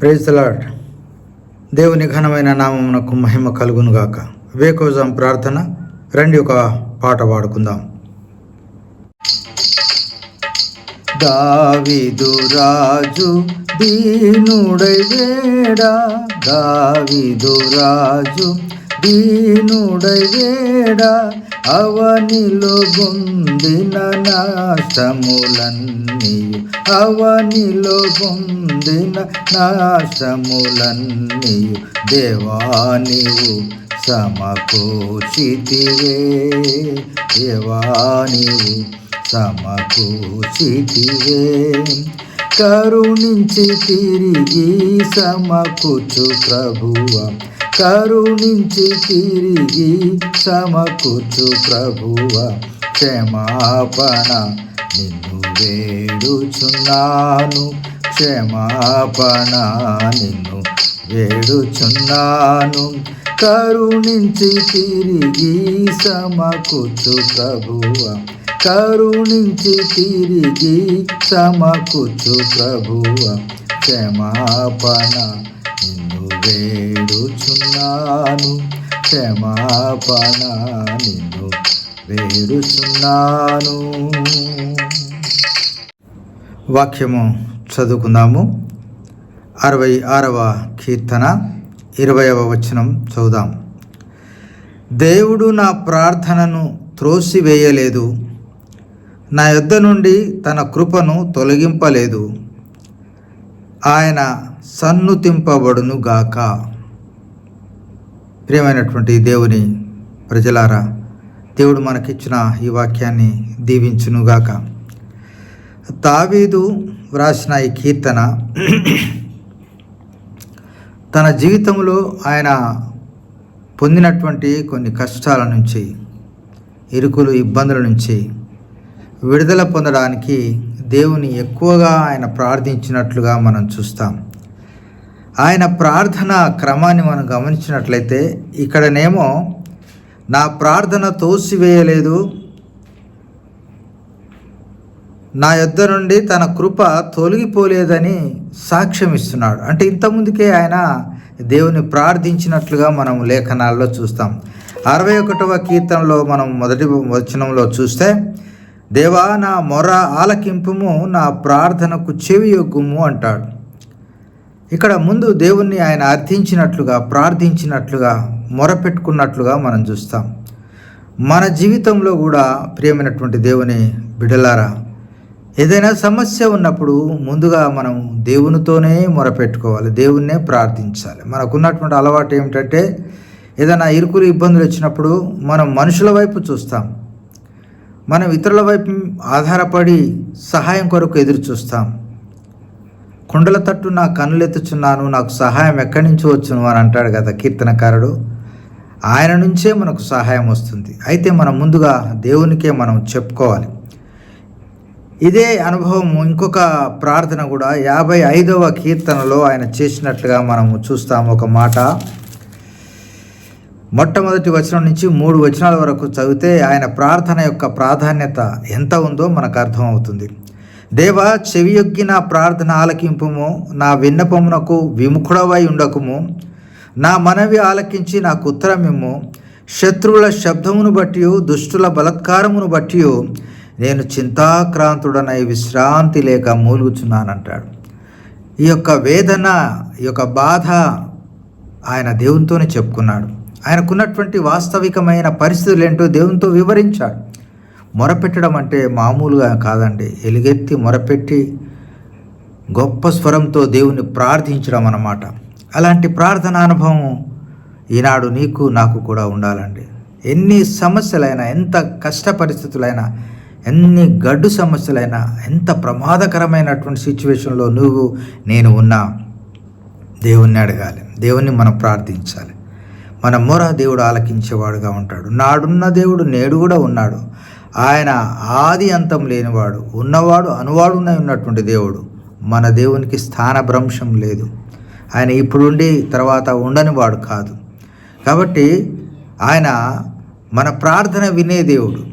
Praise lord దేవుని ఘనమైన నామమునకు మహిమ కలుగునుగాక. వేకోజాం ప్రార్థన రండి ఒక పాట పాడుకుందాం. దావిదు రాజు దీనుడై వేడా దావిదు రాజు దీనుడయేడా అవనిలో గుందిన నాశములన్నీ అవనిలో గుందిన నాశములన్నీ దేవానివు సమకూచితివే దేవానివు సమకూచితివే కరుణించి తిరిగి సమకూచు ప్రభువ కరుణించి తిరిగి సమకూర్చు ప్రభువ క్షమాపణ నిన్ను వేడుచున్నాను. క్షమాపణ నిన్ను వేడుచున్నాను. కరుణించి తిరిగి సమకూర్చు ప్రభువ కరుణించి తిరిగి సమకూర్చు ప్రభువ క్షమాపణ నిన్ను వేడుచున్నాను క్షమాపణ నిన్ను వేడుచున్నాను. వాక్యము చదువుకుందాము. అరవై ఆరవ కీర్తన ఇరవైవ వచనం చదుదాం దేవుడు నా ప్రార్థనను త్రోసివేయలేదు నా యొద్ద నుండి తన కృపను తొలగింపలేదు. ఆయన సన్నుతింపబడును గాక ప్రియమైనటువంటి దేవుని ప్రజలారా దేవుడు మనకిచ్చిన ఈ వాక్యాన్ని దీవించునుగాక. తావీదు వ్రాసిన ఈ కీర్తన తన జీవితంలో ఆయన పొందినటువంటి కొన్ని కష్టాల నుంచి ఇరుకులు ఇబ్బందుల నుంచి విడుదల పొందడానికి దేవుని ఎక్కువగా ఆయన ప్రార్థించినట్లుగా మనం చూస్తాం. ఆయన ప్రార్థన క్రమాన్ని మనం గమనించినట్లయితే ఇక్కడనేమో నా ప్రార్థన తోసివేయలేదు. నా యొద్ద నుండి తన కృప తొలగిపోలేదని సాక్ష్యం ఇస్తున్నాడు. అంటే ఇంతకుముందుకే ఆయన దేవుని ప్రార్థించినట్లుగా మనం లేఖనాల్లో చూస్తాం. అరవై ఒకటవ కీర్తనలో మనం మొదటి వచనంలో చూస్తే దేవా నా మొర ఆలకింపుము నా ప్రార్థనకు చెవియొగ్గుము అంటాడు. ఇక్కడ ముందు దేవుణ్ణి ఆయన అర్థించినట్లుగా ప్రార్థించినట్లుగా మొరపెట్టుకున్నట్లుగా మనం చూస్తాం. మన జీవితంలో కూడా ప్రియమైనటువంటి దేవుని బిడలారా ఏదైనా సమస్య ఉన్నప్పుడు ముందుగా మనం దేవునితోనే మొరపెట్టుకోవాలి దేవుణ్ణే ప్రార్థించాలి. మనకున్నటువంటి అలవాటు ఏమిటంటే ఏదైనా ఇరుకులు ఇబ్బందులు వచ్చినప్పుడు మనం మనుషుల వైపు చూస్తాం. మనం ఇతరుల వైపు ఆధారపడి సహాయం కొరకు ఎదురు చూస్తాం. కుండల తట్టు నా కన్నులెత్తుచున్నాను నాకు సహాయం ఎక్కడి నుంచి వచ్చును అని అంటాడు కదా కీర్తనకారుడు. ఆయన నుంచే మనకు సహాయం వస్తుంది. అయితే మనం ముందుగా దేవునికే మనం చెప్పుకోవాలి. ఇదే అనుభవం ఇంకొక ప్రార్థన కూడా యాభై ఐదవ కీర్తనలో ఆయన చేసినట్లుగా మనము చూస్తాము. ఒక మాట మొట్టమొదటి వచనం నుంచి మూడు వచనాల వరకు చదివితే ఆయన ప్రార్థన యొక్క ప్రాధాన్యత ఎంత ఉందో మనకు అర్థమవుతుంది. దేవ చెవియొగ్గి నా ప్రార్థన ఆలకింపుము నా విన్నపమునకు విముఖుడవై ఉండకుము నా మనవి ఆలకించి నాకు ఉత్తరమిమ్ము శత్రువుల శబ్దమును బట్టి దుష్టుల బలత్కారమును బట్టి నేను చింతాక్రాంతుడనై విశ్రాంతి లేక మూలుగుచున్నానంటాడు. ఈ యొక్క వేదన ఈ యొక్క బాధ ఆయన దేవునితోనే చెప్పుకున్నాడు. ఆయనకున్నటువంటి వాస్తవికమైన పరిస్థితులు ఏంటో దేవునితో వివరించాడు. మొరపెట్టడం అంటే మామూలుగా కాదండి. ఎలుగెత్తి మొరపెట్టి గొప్ప స్వరంతో దేవుని ప్రార్థించడం అన్నమాట. అలాంటి ప్రార్థన అనుభవం ఈనాడు నీకు నాకు కూడా ఉండాలండి. ఎన్ని సమస్యలైనా ఎంత కష్ట పరిస్థితులైనా ఎన్ని గడ్డు సమస్యలైనా ఎంత ప్రమాదకరమైనటువంటి సిచ్యువేషన్లో నువ్వు నేను ఉన్నా దేవుణ్ణి అడగాలి. దేవుణ్ణి మనం ప్రార్థించాలి. మన మొర దేవుడు ఆలకించేవాడుగా ఉంటాడు. నాడున్న దేవుడు నేడు కూడా ఉన్నాడు. ఆయన ఆది అంతం లేనివాడు ఉన్నవాడు అనువాడునై ఉన్నటువంటి దేవుడు మన దేవునికి స్థానభ్రంశం లేదు. ఆయన ఇప్పుడుండి తర్వాత ఉండని వాడు కాదు. కాబట్టి ఆయన మన ప్రార్థన వినే దేవుడు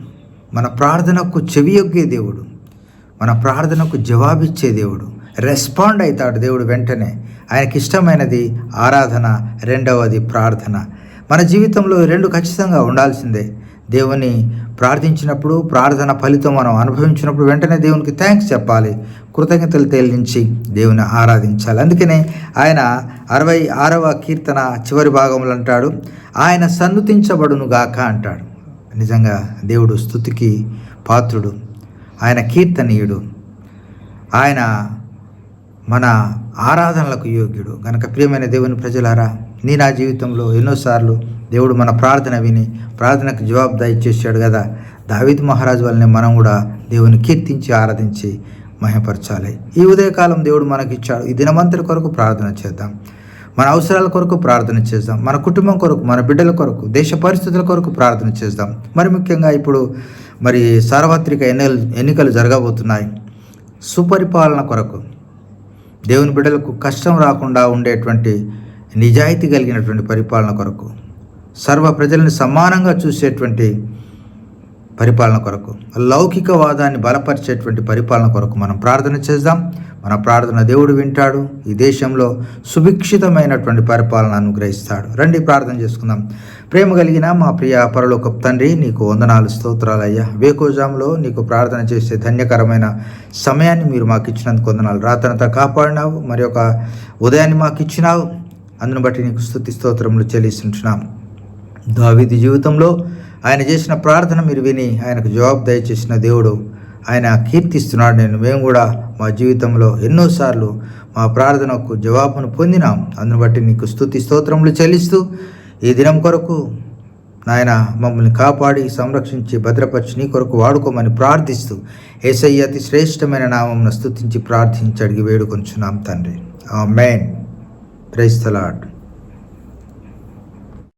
మన ప్రార్థనకు చెవియొగ్గే దేవుడు మన ప్రార్థనకు జవాబిచ్చే దేవుడు రెస్పాండ్ అవుతాడు దేవుడు వెంటనే. ఆయనకి ఇష్టమైనది ఆరాధన రెండవది ప్రార్థన. మన జీవితంలో రెండు ఖచ్చితంగా ఉండాల్సిందే. దేవుని ప్రార్థించినప్పుడు ప్రార్థన ఫలితం మనం అనుభవించినప్పుడు వెంటనే దేవునికి థ్యాంక్స్ చెప్పాలి. కృతజ్ఞతలు తేలించి దేవుని ఆరాధించాలి. అందుకనే ఆయన అరవై ఆరవ కీర్తన చివరి భాగంలో అంటాడు ఆయన సన్నుతించబడును గాక అంటాడు. నిజంగా దేవుడు స్థుతికి పాత్రుడు ఆయన కీర్తనీయుడు ఆయన మన ఆరాధనలకు యోగ్యుడు. కనుక ప్రియమైన దేవుని ప్రజలారా నీ నా జీవితంలో ఎన్నోసార్లు దేవుడు మన ప్రార్థన విని ప్రార్థనకు జవాబు చేశాడు కదా. దావిద్ మహారాజు వల్లనే మనం కూడా దేవుని కీర్తించి ఆరాధించి మహిమపరచాలి. ఈ ఉదయకాలం దేవుడు మనకిచ్చాడు. ఈ దినమంతటి కొరకు ప్రార్థన చేద్దాం. మన అవసరాల కొరకు ప్రార్థన చేద్దాం. మన కుటుంబం కొరకు మన బిడ్డల కొరకు దేశ పరిస్థితుల కొరకు ప్రార్థన చేద్దాం. మరి ముఖ్యంగా ఇప్పుడు మరి సార్వత్రిక ఎన్నికలు ఎన్నికలు జరగబోతున్నాయి. సుపరిపాలన కొరకు దేవుని బిడ్డలకు కష్టం రాకుండా ఉండేటువంటి నిజాయితీ కలిగినటువంటి పరిపాలన కొరకు సర్వ ప్రజలను సమానంగా చూసేటువంటి పరిపాలన కొరకు లౌకికవాదాన్ని బలపరిచేటువంటి పరిపాలన కొరకు మనం ప్రార్థన చేద్దాం. మన ప్రార్థన దేవుడు వింటాడు. ఈ దేశంలో సుభిక్షితమైనటువంటి పరిపాలన అనుగ్రహిస్తాడు. రండి ప్రార్థన చేసుకుందాం. ప్రేమ కలిగిన మా ప్రియ పరలోక తండ్రి నీకు వందనాలు స్తోత్రాలు అయ్యా. వేకోజాంలో నీకు ప్రార్థన చేసే ధన్యకరమైన సమయాన్ని మీరు మాకు ఇచ్చినందుకు వందనాలు. రాత్రంతా కాపాడినావు. మరి ఒక ఉదయాన్ని మాకు ఇచ్చినావు. అందును బట్టి నీకు స్థుతి స్తోత్రములు చెల్లిస్తుంటున్నాం దావీది జీవితంలో ఆయన చేసిన ప్రార్థన మీరు విని ఆయనకు జవాబు దయచేసిన దేవుడు ఆయన కీర్తిస్తున్నాడు. నేను మేము కూడా మా జీవితంలో ఎన్నోసార్లు మా ప్రార్థనకు జవాబును పొందినాం అందును బట్టి నీకు స్థుతి స్తోత్రములు చెల్లిస్తూ ఈ దినం కొరకు నాయన మమ్మల్ని కాపాడి సంరక్షించి భద్రపరిచి నీ కొరకు వాడుకోమని ప్రార్థిస్తూ ఏసయ్య అతి శ్రేష్టమైన నామమును స్తుతించి ప్రార్థించి అడిగి వేడుకొంచున్నాం తండ్రి. ఆ మెయిన్ ప్రైస్తలాడ్